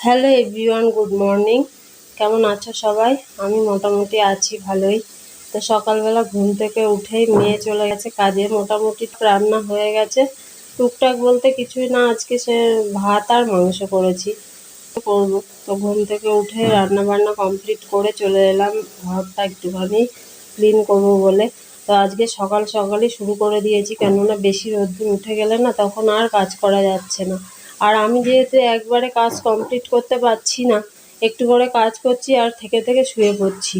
Hello everyone, good morning. কেমন আছো সবাই? আমি মোটামুটি আছি ভালোই। তো সকালবেলা ঘুম থেকে উঠেই মেয়ে চলে গেছে কাজে। মোটামুটি রান্না হয়ে গেছে। টুকটাক বলতে কিছুই না, আজকে সে ভাত আর মাংস করেছি। করব। তো ঘুম থেকে উঠে রান্না বান্না কমপ্লিট করে চলে এলাম ঘরটা একটুখানি ক্লিন করব বলে। তো আজকে সকাল সকালই শুরু করে দিয়েছি, কেননা বেশি রোদ্দুর উঠে গেলে না তখন আর কাজ করা যাচ্ছে না। আর আমি যেহেতু একবারে কাজ কমপ্লিট করতে পারছি না, একটু করে কাজ করছি আর থেকে থেকে শুয়ে পড়ছি।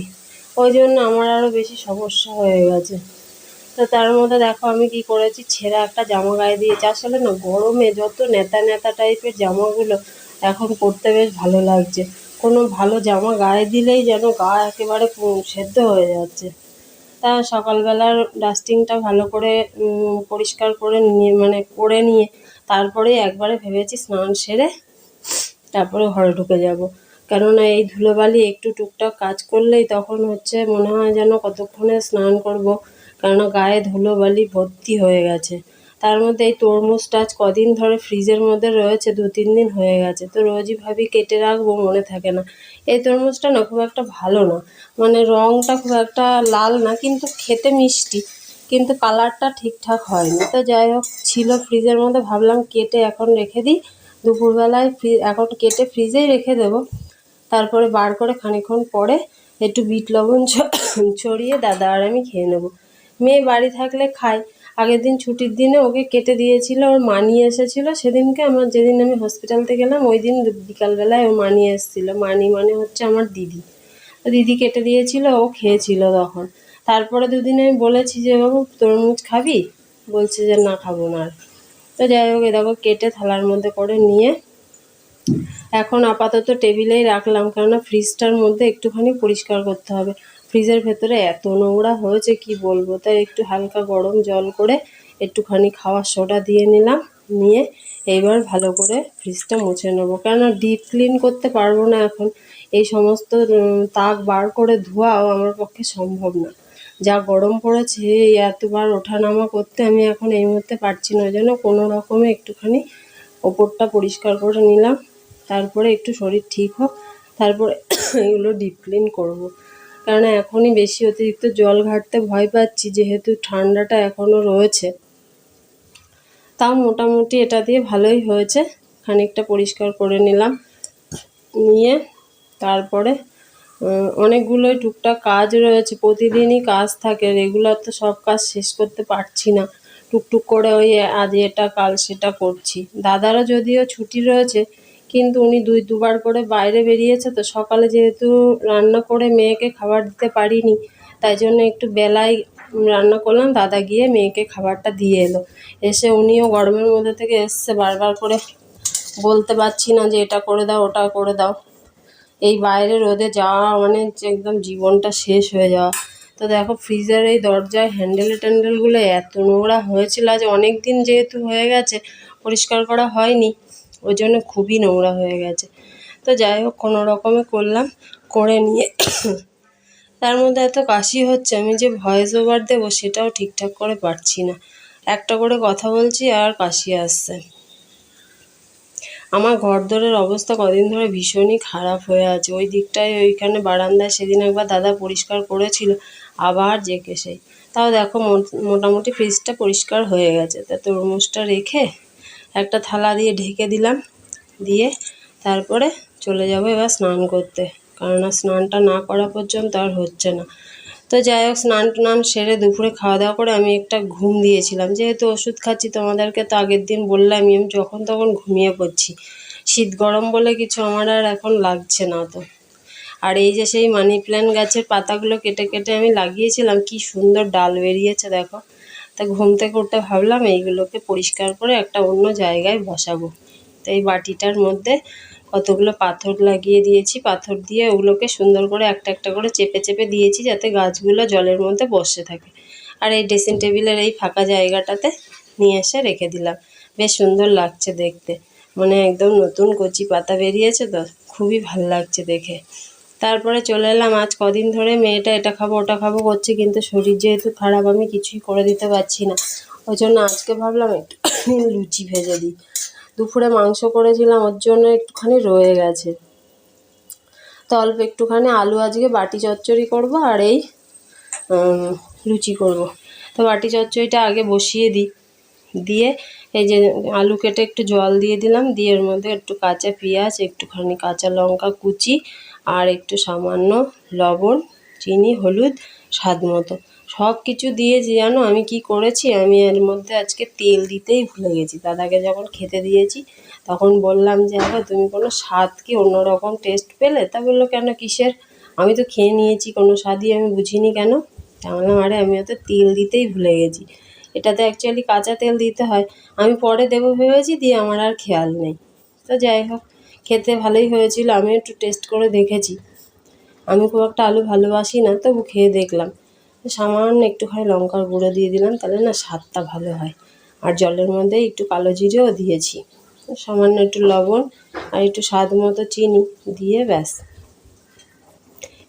ওই জন্য আমার আরও বেশি সমস্যা হয়ে গেছে। তো তার মধ্যে দেখো আমি কি করেছি, ছেঁড়া একটা জামা গায়ে দিয়েছি। আসলে না, গরমে যত নেতা নেতা টাইপের জামাগুলো এখন পরতে বেশ ভালো লাগছে। কোনো ভালো জামা গায়ে দিলেই যেন গা একেবারে সেদ্ধ হয়ে যাচ্ছে। তা সকালবেলার ডাস্টিংটা ভালো করে পরিষ্কার করে নিয়ে মানে করে নিয়ে তারপরে একবারে ভেবেছি স্নান সেরে তারপরে ঘরে ঢুকে যাব। কেননা এই ধুলোবালি একটু টুকটাক কাজ করলেই তখন হচ্ছে মনে হয় যেন কতক্ষণে স্নান করব, কেননা গায়ে ধুলোবালি ভর্তি হয়ে গেছে। তার মধ্যে এই তরমুজটা আজ কদিন ধরে ফ্রিজের মধ্যে রয়েছে, দু তিন দিন হয়ে গেছে, তো রোজই ভাবি কেটে রাখব, মনে থাকে না। এই তরমুজটা না খুব একটা ভালো না মানে রঙটা খুব একটা লাল না, কিন্তু খেতে মিষ্টি। কিন্তু কালারটা ঠিকঠাক হয়নি। তো যাই হোক, ছিল ফ্রিজের মধ্যে। ভাবলাম কেটে এখন রেখে দিই। দুপুরবেলায় ফ্রি এখন কেটে ফ্রিজেই রেখে দেবো। তারপরে বার করে খানিকক্ষণ পরে একটু বিট লবণ ছড়িয়ে দাদা আর আমি খেয়ে নেব। মেয়ে বাড়ি থাকলে খাই আগের দিন ছুটির দিনে ওকে কেটে দিয়েছিল, ওর মা নিয়ে এসেছিল। সেদিনকে আমার যেদিন আমি হসপিটালতে গেলাম, ওই দিন বিকালবেলায় ও মা নিয়ে এসেছিল। মানি মানে হচ্ছে আমার দিদি। দিদি কেটে দিয়েছিল, ও খেয়েছিল তখন। তারপরে দুদিন আমি বলেছি যে, বাবু, তরমুজ খাবি? বলছে যে, না, খাব না আর। তো যাই হোক দেখো, কেটে থালার মধ্যে করে নিয়ে এখন আপাতত টেবিলেই রাখলাম, কেননা ফ্রিজটার মধ্যে একটুখানি পরিষ্কার করতে হবে। ফ্রিজের ভেতরে এত নোংরা হয়েছে, কি বলব? তাই একটু হালকা গরম জল করে একটুখানি খাওয়ার সোডা দিয়ে নিলাম, নিয়ে এইবার ভালো করে ফ্রিজটা মুছে নেব। কেননা ডিপ ক্লিন করতে পারব না এখন। এই সমস্ত তাক বার করে ধোয়াও আমার পক্ষে সম্ভব না। যা গরম পড়েছে এতবার ওঠানামা করতে আমি এখন এই মুহূর্তে পারছি না। ওই জন্য কোনো রকমে একটুখানি ওপরটা পরিষ্কার করে নিলাম। তারপরে একটু শরীর ঠিক হোক, তারপরে এগুলো ডিপ ক্লিন করব। কেননা এখনই বেশি অতিরিক্ত জল ঘাটতে ভয় পাচ্ছি, যেহেতু ঠান্ডাটা এখনও রয়েছে। তাও মোটামুটি এটা দিয়ে ভালোই হয়েছে। খানিকটা পরিষ্কার করে নিলাম। নিয়ে তারপরে অনেকগুলোই টুকটাক কাজ রয়েছে, প্রতিদিনই কাজ থাকে রেগুলার তো সব কাজ শেষ করতে পারছি না। টুকটুক করে ওই আজ এটা, কাল সেটা করছি। দাদারও যদিও ছুটি রয়েছে, কিন্তু উনি দুই, দুবার করে বাইরে বেরিয়েছে তো সকালে যেহেতু রান্না করে মেয়েকে খাবার দিতে পারিনি, তাই জন্য একটু বেলায় রান্না করলাম, দাদা গিয়ে মেয়েকে খাবারটা দিয়ে এলো। এসে উনিও গরমের মধ্যে থেকে এসছে, বারবার করে বলতে পারছি না যে এটা করে দাও, ওটা করে দাও। এই বাইরে রোদে যাওয়া মানে একদম জীবনটা শেষ হয়ে যাওয়া। তো দেখো ফ্রিজের এই দরজায় হ্যান্ডেল ট্যান্ডেলগুলো এত নোংরা হয়েছিল আজ অনেক দিন যেহেতু হয়ে গেছে, পরিষ্কার করা হয়নি, ওই জন্য খুবই নোংরা হয়ে গেছে। তো যাই হোক, কোনো রকমে করলাম, করে নিয়ে। তার মধ্যে এত কাশি হচ্ছে, আমি যে ভয়েস ওভার দেবো সেটাও ঠিকঠাক করে পারছি না। একটা করে কথা বলছি আর কাশি আসছে। আমার ঘরদোরের অবস্থা কদিন ধরে ভীষণই খারাপ হয়ে আছে। ওই দিকটায় ওইখানে বারান্দায় সেদিন একবার দাদা পরিষ্কার করেছিল, আবার জেকে সেই। তাও দেখো মোটামুটি ফ্রিজটা পরিষ্কার হয়ে গেছে। তা তরমুজটা রেখে একটা থালা দিয়ে ঢেকে দিলাম, দিয়ে তারপরে চলে যাব এবার স্নান করতে। কেননা স্নানটা না করা পর্যন্ত আর হচ্ছে না। তো যাই হোক, স্নান টান সেরে দুপুরে খাওয়া দাওয়া করে আমি একটা ঘুম দিয়েছিলাম। যেহেতু ওষুধ খাচ্ছি, তোমাদেরকে তো আগের দিন বললামই, আমি যখন তখন ঘুমিয়ে পড়ছি। শীত গরম বলে কিছু আমার আর এখন লাগছে না তো। আর এই যে সেই মানি প্ল্যান্ট গাছের পাতাগুলো কেটে কেটে আমি লাগিয়েছিলাম, কি সুন্দর ডাল বেরিয়েছে, দেখো। তা ঘুম থেকে উঠে ভাবলাম এইগুলোকে পরিষ্কার করে একটা অন্য জায়গায় বসাবো। তো এই বাটিটার মধ্যে কতগুলো পাথর লাগিয়ে দিয়েছি, পাথর দিয়ে ওগুলোকে সুন্দর করে একটা একটা করে চেপে চেপে দিয়েছি যাতে গাছগুলো জলের মধ্যে বসে থাকে। আর এই ড্রেসিং টেবিলের এই ফাঁকা জায়গাটাতে নিয়ে এসে রেখে দিলাম। বেশ সুন্দর লাগছে দেখতে। মানে একদম নতুন কচি পাতা বেরিয়েছে তো, খুবই ভালো লাগছে দেখে। তারপরে চলে এলাম, আজ কদিন ধরে মেয়েটা এটা খাব, ওটা খাব করছে, কিন্তু শরীর যেহেতু খারাপ, আমি কিছুই করে দিতে পারছি না। ওই জন্য আজকে ভাবলাম একটু লুচি ভেজে দিই। দুপুরে মাংস করেছিলাম, ওর জন্য একটুখানি রয়ে গেছে। তো অল্প একটুখানি আলু আজকে বাটি চচ্চড়ি করব আর এই লুচি করব। তো বাটি চচ্চড়িটা আগে বসিয়ে দিই। দিয়ে এই যে আলু কেটে একটু জল দিয়ে দিলাম, দিয়ে এর মধ্যে একটু কাঁচা পেঁয়াজ, একটুখানি কাঁচা লঙ্কা কুচি আর একটু সামান্য লবণ, চিনি, হলুদ, স্বাদ মতো। সব কিছু দিয়েছি জানো আমি কি করেছি? আমি এর মধ্যে আজকে তেল দিতেই ভুলে গেছি। দাদাকে যখন খেতে দিয়েছি, তখন বললাম যে আবার তুমি কোনো স্বাদ কি অন্যরকম টেস্ট পেলে? তা বলল, কেন কিসের? আমি তো খেয়ে নিয়েছি, কোনো স্বাদই আমি বুঝিনি কেন? তা বললাম, আরে, আমি তো তেল দিতেই ভুলে গেছি। এটাতে অ্যাকচুয়ালি কাঁচা তেল দিতে হয়। আমি পরে দেবো ভেবেছি, দিয়ে আমার আর খেয়াল নেই। তো যাই হোক, খেতে ভালোই হয়েছিল। আমি একটু টেস্ট করে দেখেছি। আমি খুব একটা আলু ভালোবাসি না, তবু খেয়ে দেখলাম। সামান্য একটুখানি লঙ্কার গুঁড়ো দিয়ে দিলাম, তাহলে না স্বাদটা ভালো হয়। আর জলের মধ্যে একটু কালো জিরেও দিয়েছি। সামান্য একটু লবণ আর একটু স্বাদ মতো চিনি দিয়ে ব্যাস।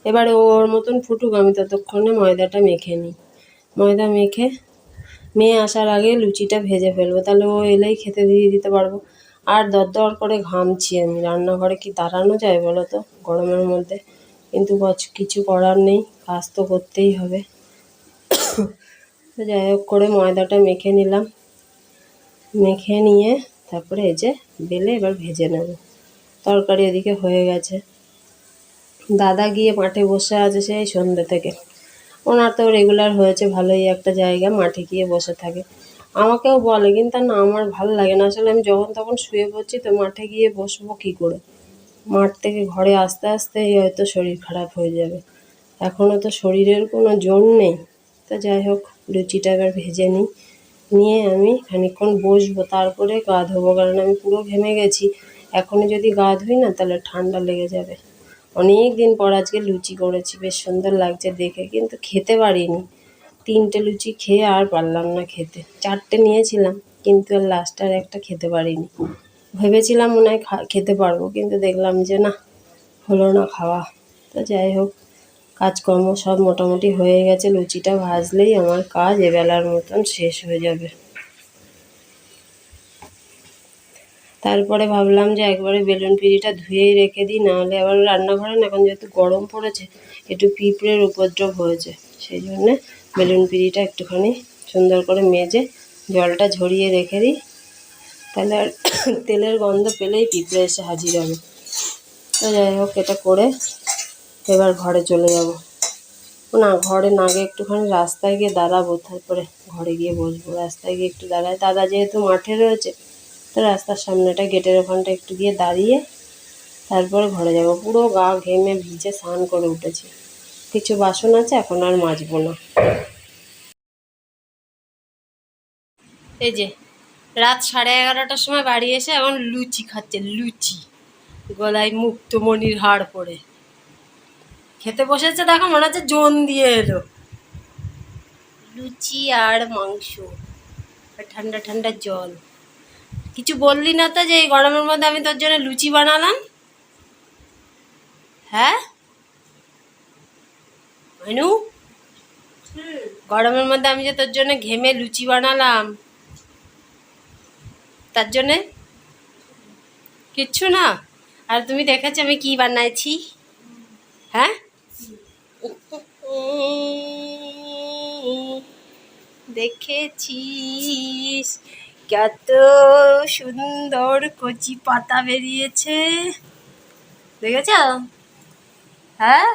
এবারে ওর মতন ফুটুক, আমি ততক্ষণে ময়দাটা মেখে নিই। ময়দা মেখে, মেয়ে আসার আগে লুচিটা ভেজে ফেলব, তাহলে ও এলেই খেতে দিয়ে দিতে পারব। আর দরদর করে ঘামছি আমি, রান্নাঘরে কি দাঁড়ানো যায় বলো তো গরমের মধ্যে? কিন্তু কিছু করার নেই, কাজ তো করতেই হবে। তো যাই হোক করে ময়দাটা মেখে নিলাম। মেখে নিয়ে তারপরে এই যে বেলে এবার ভেজে নেব। তরকারি এদিকে হয়ে গেছে। দাদা গিয়ে মাঠে বসে আছে সেই সন্ধ্যে থেকে। ওনার তো রেগুলার হয়েছে ভালোই একটা জায়গা, মাঠে গিয়ে বসে থাকে। আমাকেও বলে, কিন্তু না, আমার ভালো লাগে না। আসলে আমি যখন তখন শুয়ে পড়ছি তো মাঠে গিয়ে বসবো কী করে? মাঠ থেকে ঘরে আসতে আসতেই হয়তো শরীর খারাপ হয়ে যাবে। এখনও তো শরীরের কোনো জোর নেই। তো যাই হোক লুচিটা এবার ভেজে নিই। নিয়ে আমি খানিকক্ষণ বসবো, তারপরে গা ধোবো, কারণ আমি পুরো ঘেমে গেছি। এখনই যদি গা ধুই না, তাহলে ঠান্ডা লেগে যাবে। অনেক দিন পর আজকে লুচি করেছি, বেশ সুন্দর লাগছে দেখে, কিন্তু খেতে পারিনি। তিনটে লুচি খেয়ে আর পারলাম না খেতে। চারটে নিয়েছিলাম, কিন্তু আর লাস্ট আর একটা খেতে পারিনি। ভেবেছিলাম মনে হয় খেতে পারব, কিন্তু দেখলাম যে না, হলো না খাওয়া। তো যাই হোক কাজকর্ম সব মোটামুটি হয়ে গেছে, লুচিটা ভাজলেই আমার কাজ এবেলার মতন শেষ হয়ে যাবে। তারপরে ভাবলাম যে একবারে বেলুন পিড়িটা ধুয়েই রেখে দিই, নাহলে আবার রান্নাঘরে না এখন যেহেতু গরম পড়েছে, একটু পিঁপড়ের উপদ্রব হয়েছে, সেই জন্যে বেলুন পিড়িটা একটুখানি সুন্দর করে মেজে জলটা ঝরিয়ে রেখে দিই। তাহলে আর তেলের গন্ধ পেলেই পিঁপড়ে এসে হাজির হবে। তো যাই হোক, এটা করে এবার ঘরে চলে যাব। না, ঘরে না গিয়ে একটুখানি রাস্তায় গিয়ে দাঁড়াবো, তারপরে ঘরে গিয়ে বসবো। রাস্তায় গিয়ে একটু দাঁড়ায় দাদা যেহেতু মাঠে রয়েছে, তো রাস্তার সামনেটা গেটের ওখানটা একটু গিয়ে দাঁড়িয়ে তারপরে ঘরে যাব। পুরো গা ঘেমে ভিজে স্নান করে উঠেছি। কিছু বাসন আছে, এখন আর মাজবো না। এই যে, রাত সাড়ে এগারোটার সময় বাড়ি এসে এখন লুচি খাচ্ছে, লুচি। গলায় মুক্তমণির হাড় পড়ে খেতে বসেছে, দেখো মনে হচ্ছে জোন দিয়ে এলো। লুচি আর মাংস আর ঠান্ডা ঠান্ডা জল। কিছু বললি না তো যে এই গরমের মধ্যে আমি তোর জন্য লুচি বানালাম? হ্যাঁ? মানু? গরমের মধ্যে আমি যে তোর জন্য ঘেমে লুচি বানালাম। তার জন্যে? কিচ্ছু না? আর তুমি দেখেছ আমি কি বানাইছি? হ্যাঁ? দেখেছিস? কত সুন্দর কচি পাতা বেরিয়েছে। দেখেছ? হ্যাঁ?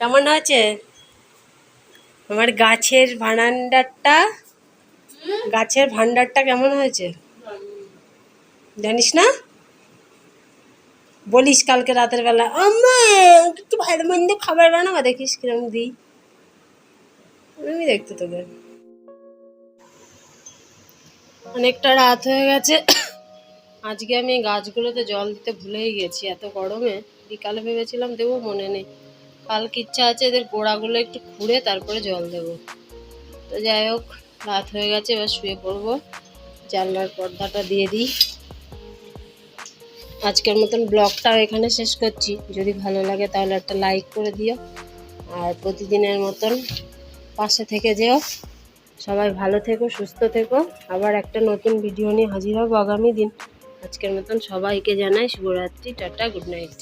কেমন হয়েছে? আমার গাছের ভান্ডারটা গাছের ভান্ডারটা কেমন হয়েছে? জানিস না? বলিস কালকে রাতের বেলা, আম্মা, একটু ভালো মন্দ খাবার বানাবো, দেখিস কিরম দিই। আমি দেখতে তোকে অনেকটা রাত হয়ে গেছে। আজকে আমি গাছগুলোতে জল দিতে ভুলেই গেছি, এত গরমে। বিকালে ভেবেছিলাম দেবো, মনে নেই। কালকে ইচ্ছা আছে এদের গোড়াগুলো একটু খুঁড়ে তারপরে জল দেবো। তো যাই হোক, রাত হয়ে গেছে, এবার শুয়ে পড়ব। জানলার পর্দাটা দিয়ে দিই। আজকের মতন ব্লগটাও এখানে শেষ করছি। যদি ভালো লাগে তাহলে একটা লাইক করে দিও। আর প্রতিদিনের মতন পাশে থেকে যেও। সবাই ভালো থেকো, সুস্থ থেকো। আবার একটা নতুন ভিডিও নিয়ে হাজির হব আগামী দিন। আজকের মতন সবাইকে জানাই শুভরাত্রি, টাটা গুড নাইট